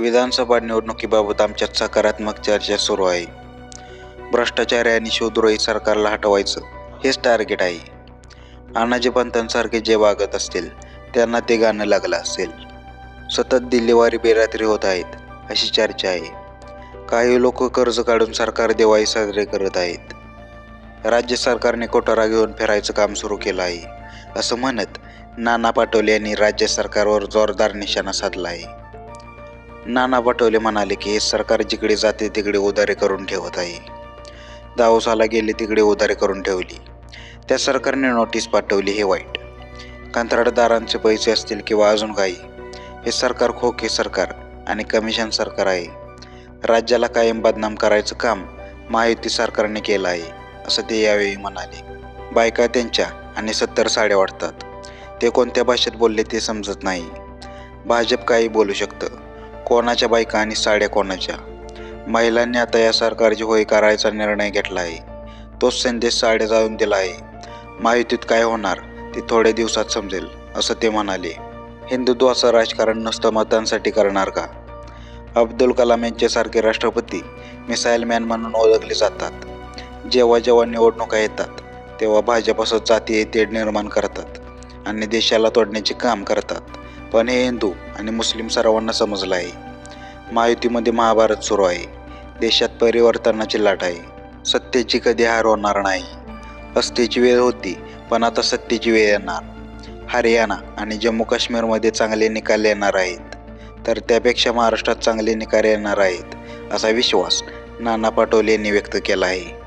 विधानसभा निवडणुकीबाबत आमच्यात सकारात्मक चर्चा सुरू आहे. भ्रष्टाचारी आणि शोधरोही सरकारला हटवायचं हेच टार्गेट आहे. अनाजी पंतांसारखे जे वागत असतील त्यांना ते गाणं लागलं असेल. सतत दिल्लीवारी बेरात्री होत आहेत अशी चर्चा आहे. काही लोक कर्ज काढून सरकार दिवाळी साजरे करत आहेत. राज्य सरकारने कोटारा घेऊन फिरायचं काम सुरू केलं आहे. असं म्हणत नाना पाटोले यांनी राज्य सरकारवर जोरदार निशाणा साधला आहे. नाना पटोले म्हणाले की हे सरकार जिकडे जाते तिकडे उधारे करून ठेवत आहे. दावसाला गेले तिकडे उधारे करून ठेवली. त्या सरकारने नोटीस पाठवली हे वाईट. कंत्राटदारांचे पैसे असतील किंवा अजून काही हे सरकार खोके सरकार आणि कमिशन सरकार आहे. राज्याला कायम बदनाम करायचं काम महायुती सरकारने केलं आहे असं ते यावेळी म्हणाले. बायका त्यांच्या आणि सत्तर साड्या वाटतात ते कोणत्या भाषेत बोलले ते समजत नाही. भाजप काही बोलू शकतं. कोणाच्या बायका आणि साड्या कोणाच्या? महिलांनी आता या सरकारची होय करायचा निर्णय घेतला आहे. तोच संदेश साड्या जाऊन दिला आहे. माहितीत काय होणार ते थोड्या दिवसात समजेल असं ते म्हणाले. हिंदुत्वाचं राजकारण नुसतं मतांसाठी करणार का? अब्दुल कलाम यांच्यासारखे राष्ट्रपती मिसाईल मॅन म्हणून ओळखले जातात. जेव्हा जेव्हा निवडणुका येतात तेव्हा भाजप जातीय तेढ निर्माण करतात आणि देशाला तोडण्याचे काम करतात. पण हे हिंदू आणि मुस्लिम सर्वांना समजलं आहे. महायुतीमध्ये महाभारत सुरू आहे. देशात परिवर्तनाची लाट आहे. सत्तेची कधी हार होणार नाही. अस्थेची वेळ होती पण आता सत्तेची वेळ येणार. हरियाणा आणि जम्मू काश्मीरमध्ये चांगले निकाल येणार आहेत. तर त्यापेक्षा महाराष्ट्रात चांगले निकाल येणार आहेत असा विश्वास नाना पटोले यांनी व्यक्त केला आहे.